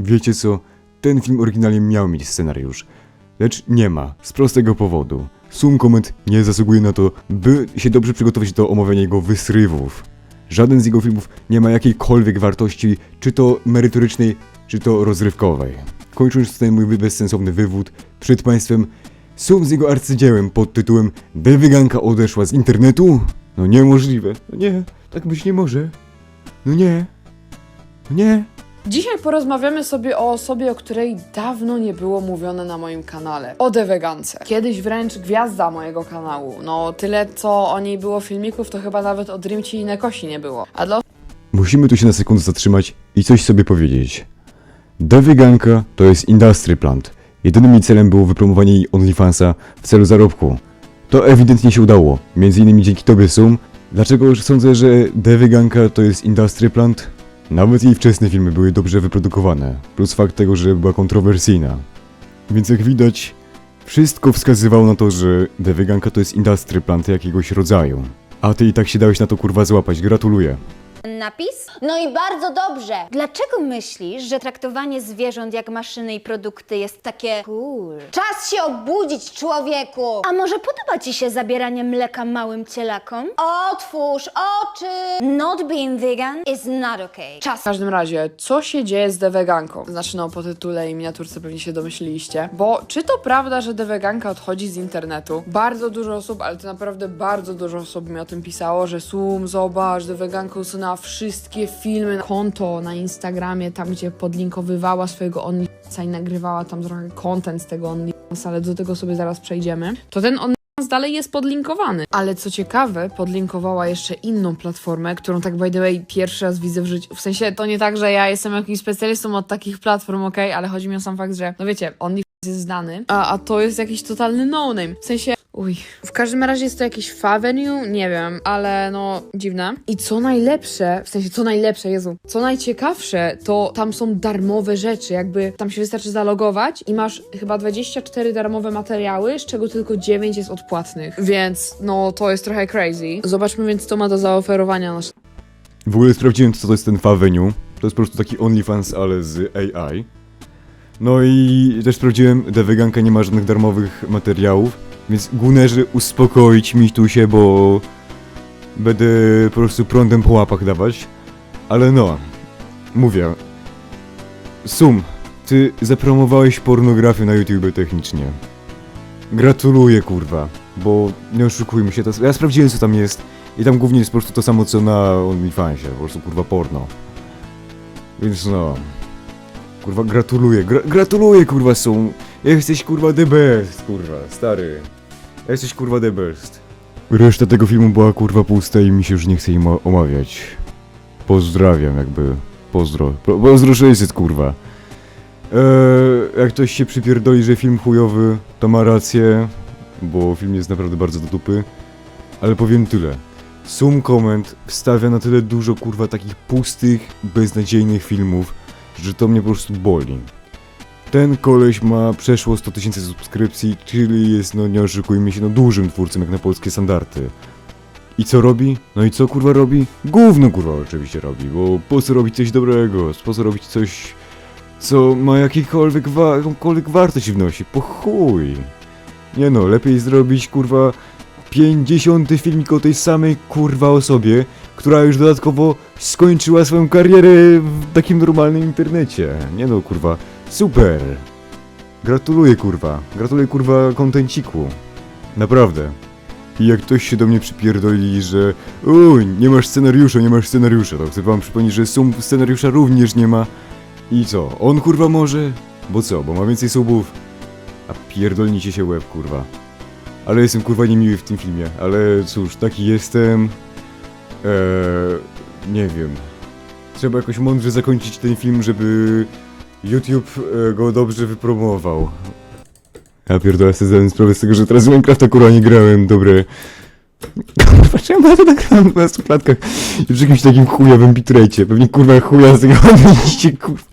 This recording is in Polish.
Wiecie co? Ten film oryginalnie miał mieć scenariusz, lecz nie ma, z prostego powodu. Sum Comment nie zasługuje na to, by się dobrze przygotować do omawiania jego wysrywów. Żaden z jego filmów nie ma jakiejkolwiek wartości, czy to merytorycznej, czy to rozrywkowej. Kończąc ten mój bezsensowny wywód przed państwem, Sum z jego arcydziełem pod tytułem Dewyganka odeszła z internetu? No niemożliwe. No nie, tak być nie może. No nie. No nie. Dzisiaj porozmawiamy sobie o osobie, o której dawno nie było mówione na moim kanale. O Dewegance. Kiedyś wręcz gwiazda mojego kanału. No, tyle co o niej było filmików, to chyba nawet o Dreamci i Nekosi nie było. A dla Musimy tu się na sekundę zatrzymać i coś sobie powiedzieć. Dewyganka to jest industry plant. Jedynym jej celem było wypromowanie jej OnlyFansa w celu zarobku. To ewidentnie się udało, między innymi dzięki tobie Sum. Dlaczego sądzę, że Dewyganka to jest industry plant? Nawet jej wczesne filmy były dobrze wyprodukowane, plus fakt tego, że była kontrowersyjna. Więc jak widać, wszystko wskazywało na to, że Dewyganka to jest industry plant jakiegoś rodzaju. A ty i tak się dałeś na to kurwa złapać, gratuluję. Napis? No i bardzo dobrze. Dlaczego myślisz, że traktowanie zwierząt jak maszyny i produkty jest takie cool? Czas się obudzić, człowieku! A może podoba ci się zabieranie mleka małym cielakom? Otwórz oczy! Not being vegan is not okay. Czas W każdym razie, co się dzieje z Deweganką? Znaczy, no, po tytule i miniaturce pewnie się domyśliliście. Bo czy to prawda, że Deweganka odchodzi z internetu? Bardzo dużo osób, ale to naprawdę bardzo dużo osób mi o tym pisało, że Sum, zobacz, Deweganka usunęła wszystkie filmy, konto na Instagramie, tam gdzie podlinkowywała swojego OnlyFansa i nagrywała tam trochę content z tego OnlyFansa, ale do tego sobie zaraz przejdziemy. To ten on dalej jest podlinkowany. Ale co ciekawe, podlinkowała jeszcze inną platformę, którą tak by the way pierwszy raz widzę w życiu. W sensie to nie tak, że ja jestem jakimś specjalistą od takich platform, okej, ale chodzi mi o sam fakt, że no wiecie, OnlyFans jest znany, a, a to jest jakiś totalny no-name. W sensie, uj, w każdym razie jest to jakiś Favenue, nie wiem, ale no dziwne. I co najlepsze, w sensie co najlepsze, Jezu, co najciekawsze, to tam są darmowe rzeczy, jakby tam się wystarczy zalogować i masz chyba 24 darmowe materiały, z czego tylko 9 jest odpłatnych, więc no to jest trochę crazy. Zobaczmy więc, co ma do zaoferowania nasz W ogóle sprawdziłem, co to jest ten Favenue. To jest po prostu taki OnlyFans, ale z AI. No i też sprawdziłem, Deweganka nie ma żadnych darmowych materiałów, więc gunerzy uspokoić mi tu się, bo będę po prostu prądem po łapach dawać. Ale no, mówię. Sum, ty zapromowałeś pornografię na YouTube technicznie. Gratuluję, kurwa, bo nie oszukujmy się, to, ja sprawdziłem, co tam jest. I tam głównie jest po prostu to samo co na OnlyFansie, po prostu kurwa porno. Więc no. Kurwa gratuluję, gra gratuluję kurwa są. Jesteś kurwa the best, kurwa, stary. Jesteś kurwa the best. Reszta tego filmu była kurwa pusta i mi się już nie chce im omawiać. Pozdrawiam jakby. Pozdro. Po pozdro 600 kurwa. Eee, jak ktoś się przypierdoli, że film chujowy, to ma rację, bo film jest naprawdę bardzo do dupy. Ale powiem tyle. Sum Comment wstawia na tyle dużo kurwa takich pustych, beznadziejnych filmów, że to mnie po prostu boli. Ten koleś ma przeszło 100 tysięcy subskrypcji, czyli jest, no nie oszukujmy się, no dużym twórcą jak na polskie standardy. I co robi? No i co kurwa robi? Gówno kurwa oczywiście robi, bo po co robić coś dobrego? Po co robić coś, co ma jakikolwiek, wa- jakąkolwiek wartość wnosi? Po chuj! Nie no, lepiej zrobić kurwa 50 filmik o tej samej kurwa osobie, która już dodatkowo skończyła swoją karierę w takim normalnym internecie. Nie no, kurwa, super. Gratuluję, kurwa. Gratuluję, kurwa, kontenciku. Naprawdę. I jak ktoś się do mnie przypierdoli, że uj, nie masz scenariusza, nie masz scenariusza, to chcę wam przypomnieć, że sum scenariusza również nie ma. I co, on kurwa może? Bo co, bo ma więcej subów? A pierdolnicie się łeb, kurwa. Ale jestem kurwa niemiły w tym filmie, ale cóż, taki jestem. Eee, nie wiem. Trzeba jakoś mądrze zakończyć ten film, żeby YouTube e, go dobrze wypromował. Ja pierdolę sobie zdałem sprawę z tego, że teraz w Minecrafta kurwa nie grałem, dobre. Czemu ja to nagrałem na 12 klatkach i przy jakimś takim chujowym bitrate'cie? Pewnie kurwa chuja z tego kurwa.